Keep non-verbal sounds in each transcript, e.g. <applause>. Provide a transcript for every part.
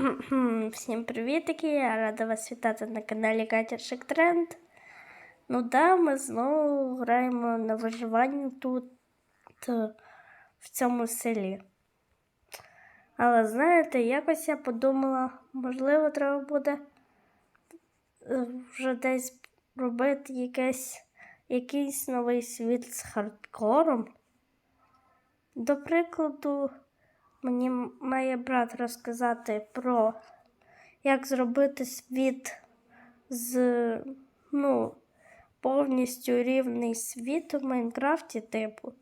<clears throat> Всім привітики! Я рада вас вітати на каналі Катершик Тренд. Ну да, ми знову граємо на виживання тут, е, в цьому селі. Але знаєте, якось я подумала, можливо, треба буде е, вже десь робити якесь, якийсь новий світ з хардкором. До прикладу, мені має брат розказати про як зробити світ з ну, повністю рівний світ у Майнкрафті, типу,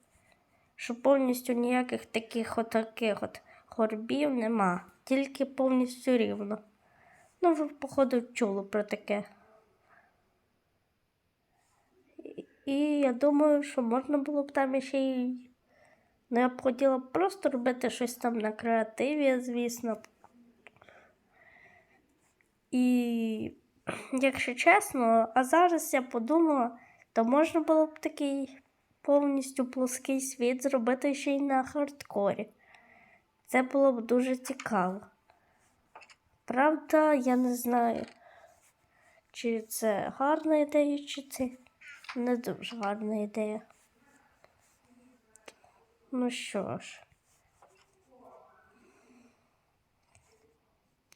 що повністю ніяких таких от таких от горбів нема, тільки повністю рівно. Ну, ви, походу, чули про таке. І я думаю, що можна було б там ще й Ну, я б хотіла просто робити щось там на креативі, звісно. І, якщо чесно, а зараз я подумала, то можна було б такий повністю плоский світ зробити ще й на хардкорі. Це було б дуже цікаво. Правда, я не знаю, чи це гарна ідея, чи це не дуже гарна ідея. Ну що ж.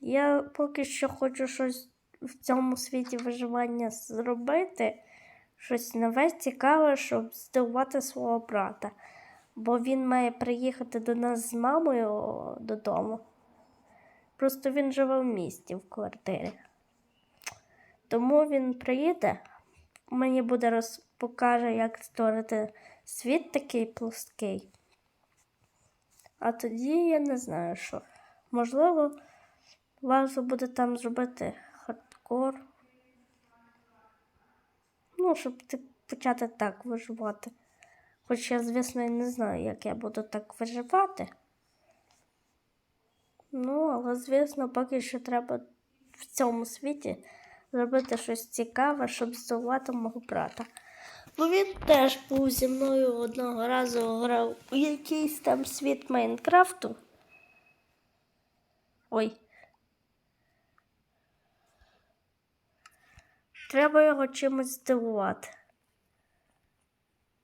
Я поки що хочу щось в цьому світі виживання зробити, щось нове, цікаве, щоб здивувати свого брата. Бо він має приїхати до нас з мамою додому. Просто він живе в місті в квартирі. Тому він приїде, мені буде роз... покаже, як створити світ такий плоский. А тоді я не знаю, що. Можливо, варто буде там зробити хардкор. Ну, щоб ти почати так виживати. Хоч я, звісно, і не знаю, як я буду так виживати. Ну, але, звісно, поки що треба в цьому світі зробити щось цікаве, щоб здивувати мого брата. Бо він теж був зі мною одного разу грав у якийсь там світ Майнкрафту. Ой. Треба його чимось здивувати.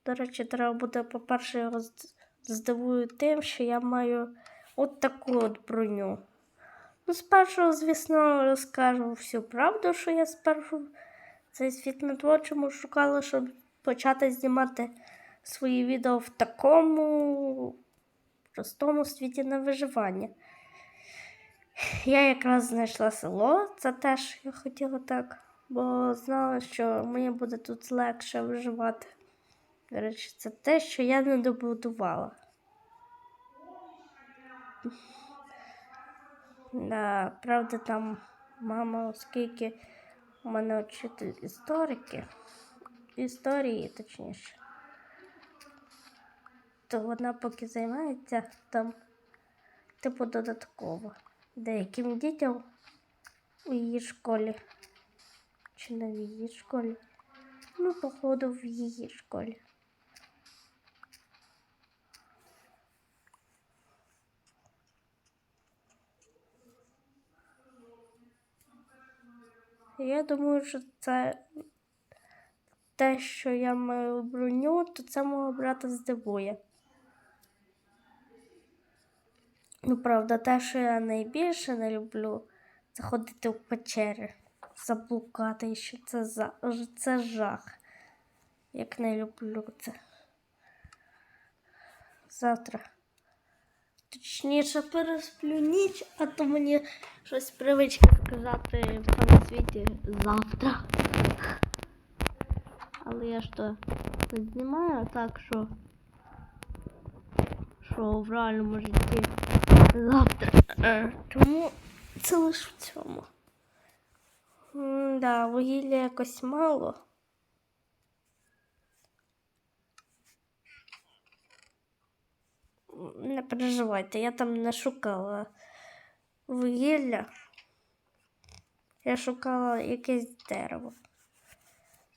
До речі, треба буде, по-перше, його здивую тим, що я маю от таку от броню. Ну, спершу, звісно, розкажу всю правду, що я спершу цей світ на творчому шукала, щоб почати знімати свої відео в такому простому світі на виживання. Я якраз знайшла село, це теж я хотіла так, бо знала, що мені буде тут легше виживати. До речі, це те, що я не добудувала. Да, правда, там мама, оскільки у мене вчитель історики, історії, точніше, то вона поки займається там, типу, додатково деяким дітям у її школі. Чи не в її школі? Ну, походу, в її школі. Я думаю, що це те, що я маю броню, то це мого брата здивує. Ну, правда, те, що я найбільше не люблю, це ходити в печери, заблукати, що це, за... це жах. Як не люблю це. Завтра. Точніше пересплю ніч, а то мені щось привичка сказати в цьому світі завтра. Але я ж то не знімаю так, що, що в реальному житті завтра. Е, Тому це лише в цьому. М, Да, вугілля якось мало. Не переживайте, я там не шукала вугілля. Я шукала якесь дерево.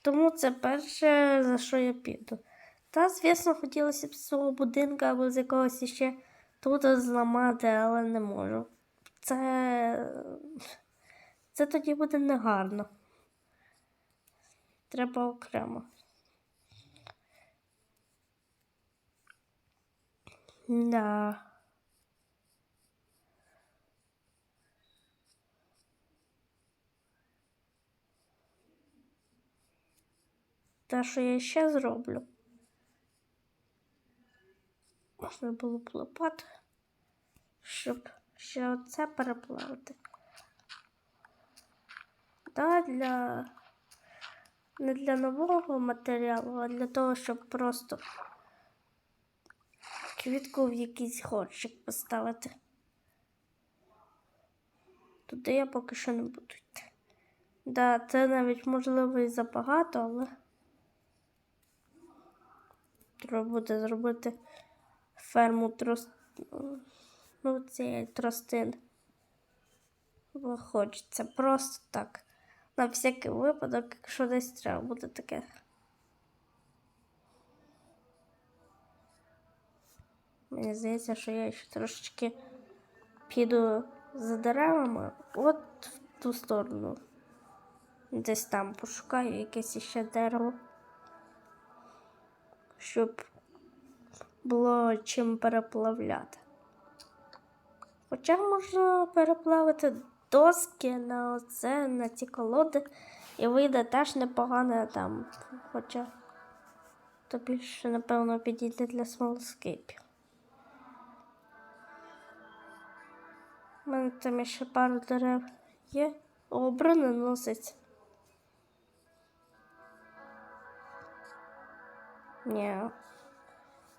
Тому це перше, за що я піду. Та, звісно, хотілося б з свого будинку або з якогось іще тут зламати, але не можу. це, це тоді буде негарно. Треба окремо. Да. Те, що я ще зроблю. Можна було б лопати, щоб ще оце переплавити. Да, для не для нового матеріалу, а для того, щоб просто квітку в якийсь горщик поставити. Туди я поки що не буду йти. Да, це навіть можливо і забагато, але треба буде зробити ферму трос... ну, цієї тростин. Бо хочеться просто так. На всякий випадок, якщо десь треба буде таке. Мені здається, що я ще трошечки піду за деревами, от в ту сторону. Десь там пошукаю якесь іще дерево, щоб було чим переплавляти. Хоча можна переплавити доски на оце, на ці колоди, і вийде теж непогано там. Хоча то більше, напевно, підійде для смолоскипів. У мене там ще пару дерев є. О, броненосець. Ні.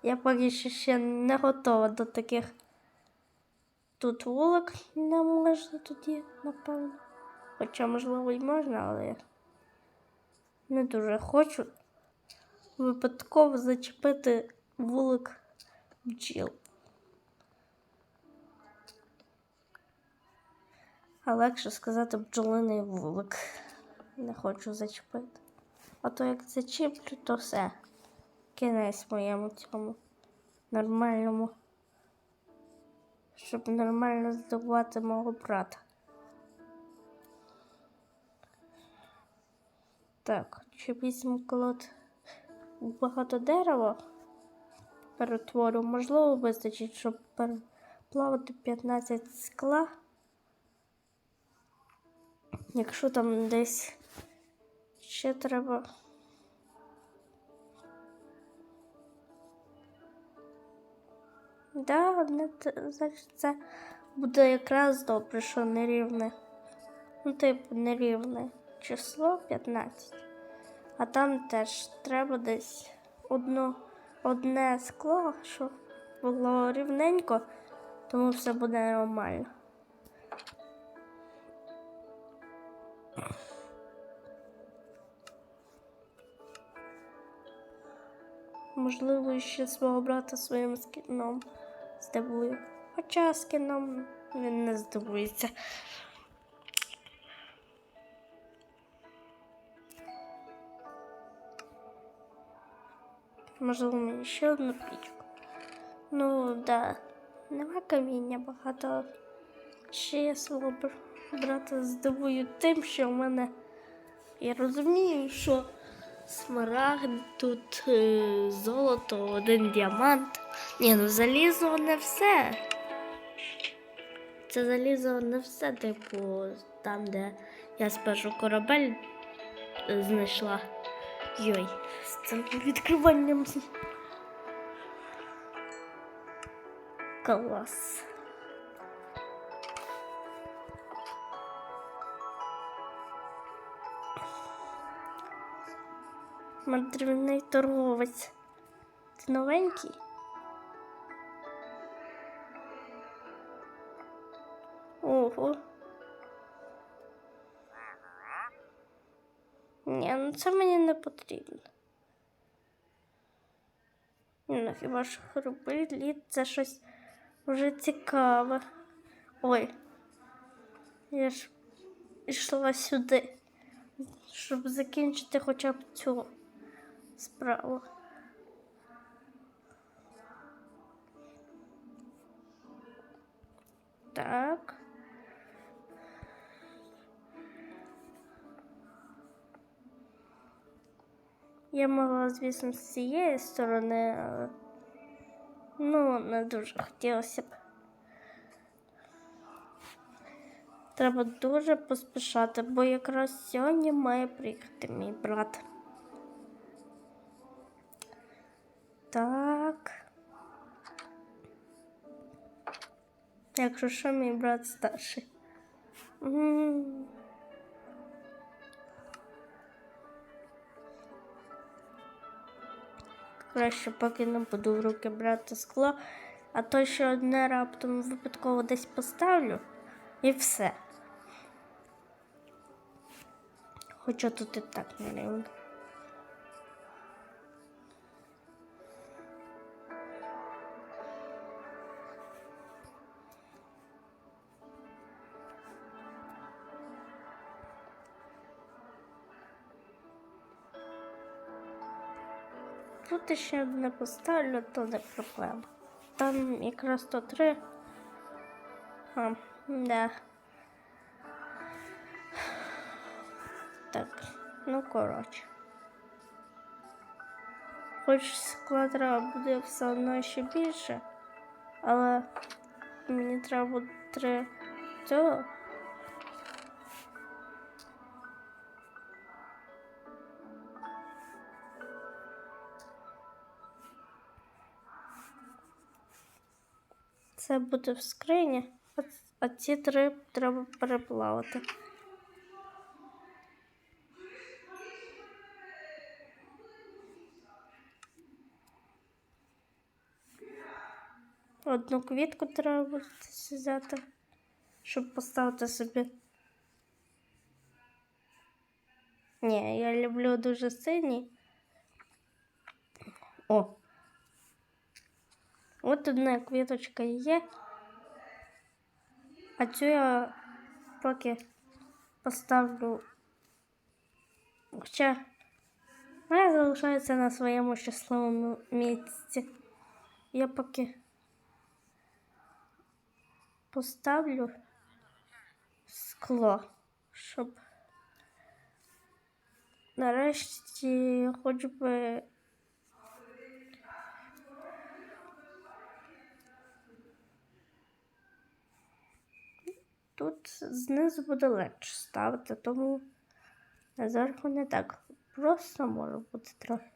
Я поки що ще не готова до таких. Тут вулик не можна тоді, напевно. Хоча, можливо, і можна, але я не дуже хочу випадково зачепити вулик бджіл. А легше сказати бджолиний вулик. Не хочу зачепити. А то як зачіплю, то все. Кінець моєму цьому нормальному. Щоб нормально здобувати мого брата. Так, чи візьму колод багато дерева перетворю, можливо, вистачить, щоб переплавити 15 скла. Якщо там десь ще треба. Да, не значить, це буде якраз добре, що нерівне. Ну, типу, нерівне число 15. А там теж треба десь одно, одне скло, щоб було рівненько, тому все буде нормально. Можливо, ще свого брата своїм скіном здивую. Хоча скіном він не здивується. Можливо, мені ще одну пічку. Ну, да, нема каміння багато. Ще я свого брата здивую тим, що в мене. Я розумію, що смарагд, тут е, золото, один діамант. Ні, ну залізо не все. Це залізо не все, типу, там, де я спершу корабель е, знайшла. Йой, з цим відкриванням. Клас. Мандрівний торговець. Ти новенький? Ого. Ні, ну це мені не потрібно. Ну, хіба ж хруби, лід це щось вже цікаве. Ой. Я ж йшла сюди, щоб закінчити хоча б цю справу. Так. Я могла, звісно, з цієї сторони, але ну, не дуже хотілося б. Треба дуже поспішати, бо якраз сьогодні має приїхати мій брат. Так. Якщо що, мій брат старший. Краще поки не буду в руки брати скло, а то ще одне раптом випадково десь поставлю і все. Хоча тут і так не рівно. Тут ще одне поставлю, то не проблема. Там якраз то три. А, да. Так, ну коротше. Хоч скла треба буде все одно ще більше, але мені треба буде три цього. Це буде в скрині, а, ці три треба переплавити. Одну квітку треба буде взяти, щоб поставити собі. Ні, я люблю дуже синій. О. От одна квіточка є. А цю я поки поставлю. Хоча вона залишається на своєму щасливому місці. Я поки поставлю скло, щоб нарешті хоч би тут знизу буде легше ставити, тому зверху не так просто може бути трохи.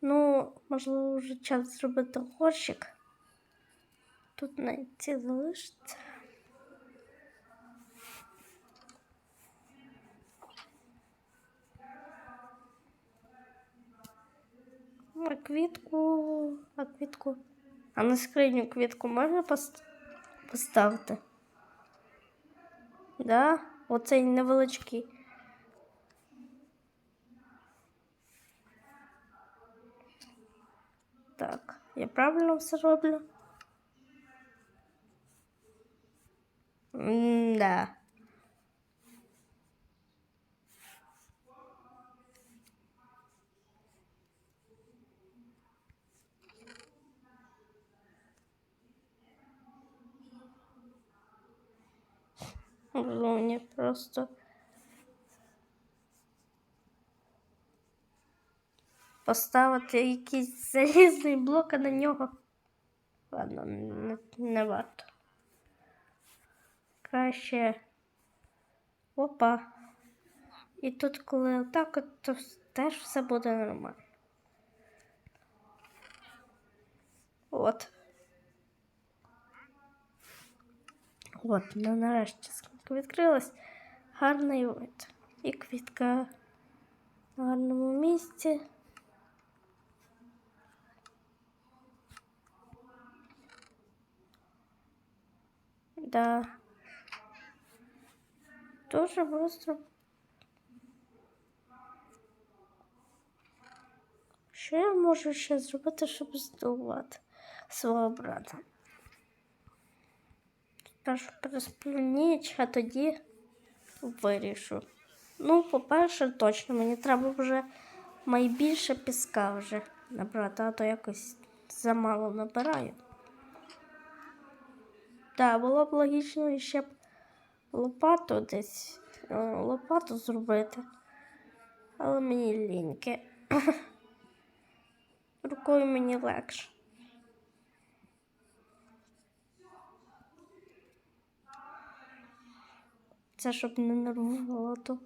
Ну, можливо, вже час зробити горщик. Тут на ці залишиться. А квітку, а квітку. А на скриню квітку можна поставити? Да? Оцей невеличкий. Так, я правильно все роблю? Да. Мені просто поставити якийсь залізний блок, а на нього. Ладно, не, не варто. Краще. Опа. І тут, коли отак, от, то теж все буде нормально. От. От, ну нарешті скринька відкрилась. Гарний вид. І квітка в гарному місці. Да. Дуже просто. Що я можу ще зробити, щоб здивувати свого брата? Пересплю ніч, а тоді вирішу. Ну, по-перше, точно, мені треба вже найбільше піска вже набрати, а то якось замало набираю. Так, було б логічно ще б лопату десь е, лопату зробити. Але мені ліньки. <coughs> Рукою мені легше. Це щоб не нервувало то.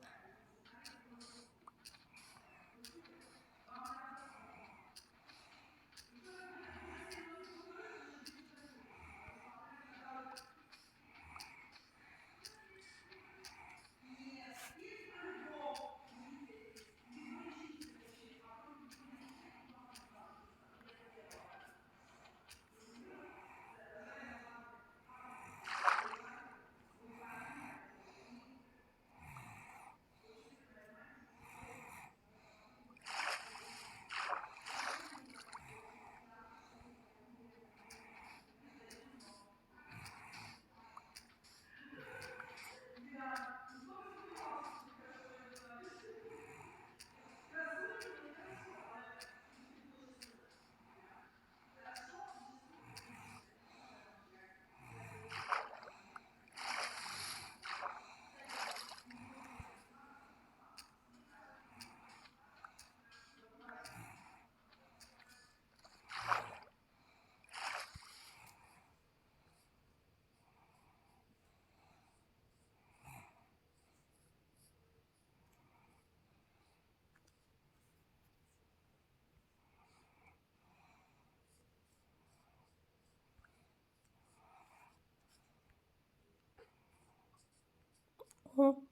<clears throat>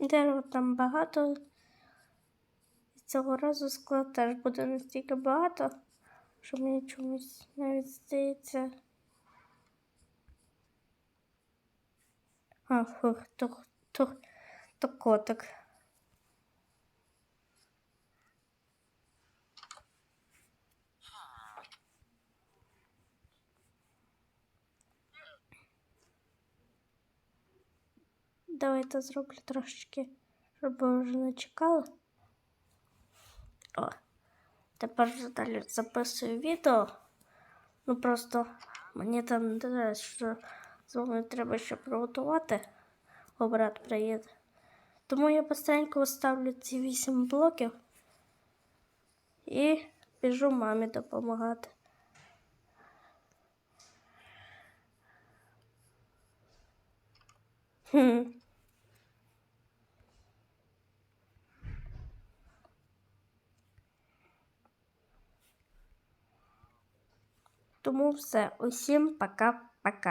Дерева там багато. Цього разу склад теж буде настільки багато, що мені чомусь навіть здається. А, фух, то, то, то котик. Давайте зроблю трошечки, щоб ви вже не чекали. О, тепер вже далі записую відео. Ну просто мені там не що з вами треба ще приготувати. Брат приїде. Тому я быстренько ставлю ці 8 блоків і біжу мамі допомагати. Хм. Тому все. Усім пока-пока.